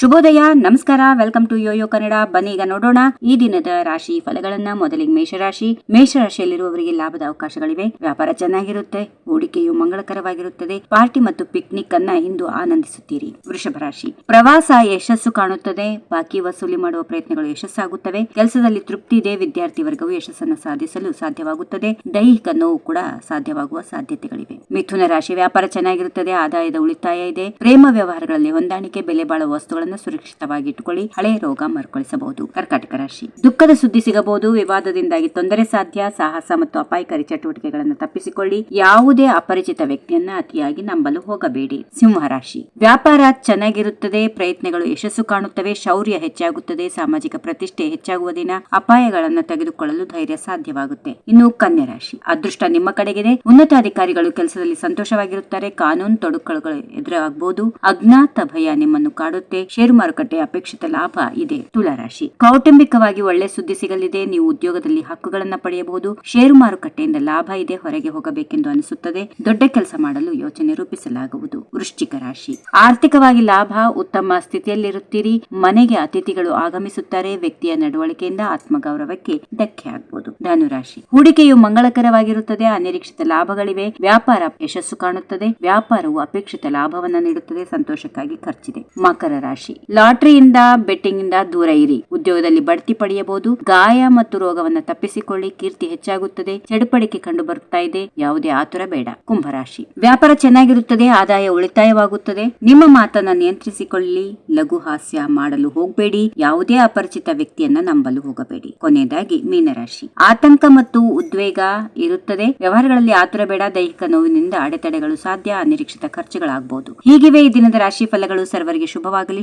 ಶುಭೋದಯ, ನಮಸ್ಕಾರ, welcome to Yoyo Kannada. ಬನ್ನಿ ಈಗ ನೋಡೋಣ ಈ ದಿನದ ರಾಶಿ ಫಲಗಳನ್ನ. ಮೊದಲಿಗೆ ಮೇಷರಾಶಿ. ಮೇಷರಾಶಿಯಲ್ಲಿರುವವರಿಗೆ ಲಾಭದ ಅವಕಾಶಗಳಿವೆ. ವ್ಯಾಪಾರ ಚೆನ್ನಾಗಿರುತ್ತೆ, ಹೂಡಿಕೆಯು ಮಂಗಳಕರವಾಗಿರುತ್ತದೆ. ಪಾರ್ಟಿ ಮತ್ತು ಪಿಕ್ನಿಕ್ ಅನ್ನ ಇಂದು ಆನಂದಿಸುತ್ತೀರಿ. ವೃಷಭ ರಾಶಿ. ಪ್ರವಾಸ ಯಶಸ್ಸು ಕಾಣುತ್ತದೆ. ಬಾಕಿ ವಸೂಲಿ ಮಾಡುವ ಪ್ರಯತ್ನಗಳು ಯಶಸ್ಸಾಗುತ್ತವೆ. ಕೆಲಸದಲ್ಲಿ ತೃಪ್ತಿ ಇದೆ. ವಿದ್ಯಾರ್ಥಿ ವರ್ಗವು ಯಶಸ್ಸನ್ನು ಸಾಧಿಸಲು ಸಾಧ್ಯವಾಗುತ್ತದೆ. ದೈಹಿಕ ನೋವು ಕೂಡ ಸಾಧ್ಯವಾಗುವ ಸಾಧ್ಯತೆಗಳಿವೆ. ಮಿಥುನ ರಾಶಿ ವ್ಯಾಪಾರ ಚೆನ್ನಾಗಿರುತ್ತದೆ. ಆದಾಯದ ಉಳಿತಾಯ ಇದೆ. ಪ್ರೇಮ ವ್ಯವಹಾರಗಳಲ್ಲಿ ಹೊಂದಾಣಿಕೆ ಬೆಲೆ ಬಾಳುವ ವಸ್ತುಗಳನ್ನು ಸುರಕ್ಷಿತವಾಗಿ ಇಟ್ಟುಕೊಳ್ಳಿ ಹಳೆಯ ರೋಗ ಮರುಕಳಿಸಬಹುದು. ಕರ್ಕಾಟಕ ರಾಶಿ. ದುಃಖದ ಸುದ್ದಿ ಸಿಗಬಹುದು, ವಿವಾದದಿಂದಾಗಿ ತೊಂದರೆ ಸಾಧ್ಯ, ಸಾಹಸ ಮತ್ತು ಅಪಾಯಕಾರಿ ಚಟುವಟಿಕೆಗಳನ್ನು ತಪ್ಪಿಸಿಕೊಳ್ಳಿ. ಯಾವುದೇ ಅಪರಿಚಿತ ವ್ಯಕ್ತಿಯನ್ನ ಅತಿಯಾಗಿ ನಂಬಲು ಹೋಗಬೇಡಿ. ಸಿಂಹ ರಾಶಿ. ವ್ಯಾಪಾರ ಚೆನ್ನಾಗಿರುತ್ತದೆ, ಪ್ರಯತ್ನಗಳು ಯಶಸ್ಸು ಕಾಣುತ್ತವೆ, ಶೌರ್ಯ ಹೆಚ್ಚಾಗುತ್ತದೆ, ಸಾಮಾಜಿಕ ಪ್ರತಿಷ್ಠೆ ಹೆಚ್ಚಾಗುವ ದಿನ, ಅಪಾಯಗಳನ್ನು ತೆಗೆದುಕೊಳ್ಳಲು ಧೈರ್ಯ ಸಾಧ್ಯವಾಗುತ್ತೆ. ಇನ್ನು ಕನ್ಯಾ ರಾಶಿ. ಅದೃಷ್ಟ ನಿಮ್ಮ ಕಡೆಗಿದೆ. ಉನ್ನತಾಧಿಕಾರಿಗಳು ಕೆಲಸದಲ್ಲಿ ಸಂತೋಷವಾಗಿರುತ್ತಾರೆ, ಕಾನೂನು ತೊಡಕುಗಳು ಎದುರಾಗಬಹುದು ಅಜ್ಞಾತ ಭಯ ನಿಮ್ಮನ್ನು ಕಾಡುತ್ತೆ. ಷೇರು ಮಾರುಕಟ್ಟೆ ಅಪೇಕ್ಷಿತ ಲಾಭ ಇದೆ. ತುಲಾರಾಶಿ ಕೌಟುಂಬಿಕವಾಗಿ ಒಳ್ಳೆ ಸುದ್ದಿ ಸಿಗಲಿದೆ. ನೀವು ಉದ್ಯೋಗದಲ್ಲಿ ಹಕ್ಕುಗಳನ್ನ ಪಡೆಯಬಹುದು. ಷೇರು ಮಾರುಕಟ್ಟೆಯಿಂದ ಲಾಭ ಇದೆ. ಹೊರಗೆ ಹೋಗಬೇಕೆಂದು ಅನಿಸುತ್ತದೆ. ದೊಡ್ಡ ಕೆಲಸ ಮಾಡಲು ಯೋಚನೆ ರೂಪಿಸಲಾಗುವುದು. ವೃಶ್ಚಿಕ ರಾಶಿ. ಆರ್ಥಿಕವಾಗಿ ಲಾಭ, ಉತ್ತಮ ಸ್ಥಿತಿಯಲ್ಲಿರುತ್ತೀರಿ. ಮನೆಗೆ ಅತಿಥಿಗಳು ಆಗಮಿಸುತ್ತಾರೆ. ವ್ಯಕ್ತಿಯ ನಡವಳಿಕೆಯಿಂದ ಆತ್ಮಗೌರವಕ್ಕೆ ಧಕ್ಕೆ ಆಗಬಹುದು ಧನುರಾಶಿ. ಹೂಡಿಕೆಯು ಮಂಗಳಕರವಾಗಿರುತ್ತದೆ. ಅನಿರೀಕ್ಷಿತ ಲಾಭಗಳಿವೆ. ವ್ಯಾಪಾರ ಯಶಸ್ಸು ಕಾಣುತ್ತದೆ. ವ್ಯಾಪಾರವು ಅಪೇಕ್ಷಿತ ಲಾಭವನ್ನ ನೀಡುತ್ತದೆ. ಸಂತೋಷಕ್ಕಾಗಿ ಖರ್ಚಿದೆ. ಮಕರ ರಾಶಿ. ಲಾಟರಿಯಿಂದ ಬೆಟ್ಟಿಂಗ್ ಇಂದ ದೂರ ಇರಿ. ಉದ್ಯೋಗದಲ್ಲಿ ಬಡ್ತಿ ಪಡೆಯಬಹುದು. ಗಾಯ ಮತ್ತು ರೋಗವನ್ನು ತಪ್ಪಿಸಿಕೊಳ್ಳಿ. ಕೀರ್ತಿ ಹೆಚ್ಚಾಗುತ್ತದೆ. ಚಡಪಡಿಕೆ ಕಂಡು ಬರುತ್ತಾ ಇದೆ. ಯಾವುದೇ ಆತುರ ಬೇಡ. ಕುಂಭರಾಶಿ. ವ್ಯಾಪಾರ ಚೆನ್ನಾಗಿರುತ್ತದೆ. ಆದಾಯ ಉಳಿತಾಯವಾಗುತ್ತದೆ. ನಿಮ್ಮ ಮಾತನ್ನ ನಿಯಂತ್ರಿಸಿಕೊಳ್ಳಿ. ಲಘು ಹಾಸ್ಯ ಮಾಡಲು ಹೋಗಬೇಡಿ. ಯಾವುದೇ ಅಪರಿಚಿತ ವ್ಯಕ್ತಿಯನ್ನ ನಂಬಲು ಹೋಗಬೇಡಿ. ಕೊನೆಯದಾಗಿ, ಮೀನರಾಶಿ. ಆತಂಕ ಮತ್ತು ಉದ್ವೇಗ ಇರುತ್ತದೆ. ವ್ಯವಹಾರಗಳಲ್ಲಿ ಆತುರ ಬೇಡ. ದೈಹಿಕ ನೋವಿನಿಂದ ಅಡೆತಡೆಗಳು ಸಾಧ್ಯ. ಅನಿರೀಕ್ಷಿತ ಖರ್ಚುಗಳಾಗಬಹುದು ಹೀಗಿವೆ ಈ ದಿನದ ರಾಶಿ ಫಲಗಳು. ಸರ್ವರಿಗೆ ಶುಭವಾಗಲಿ.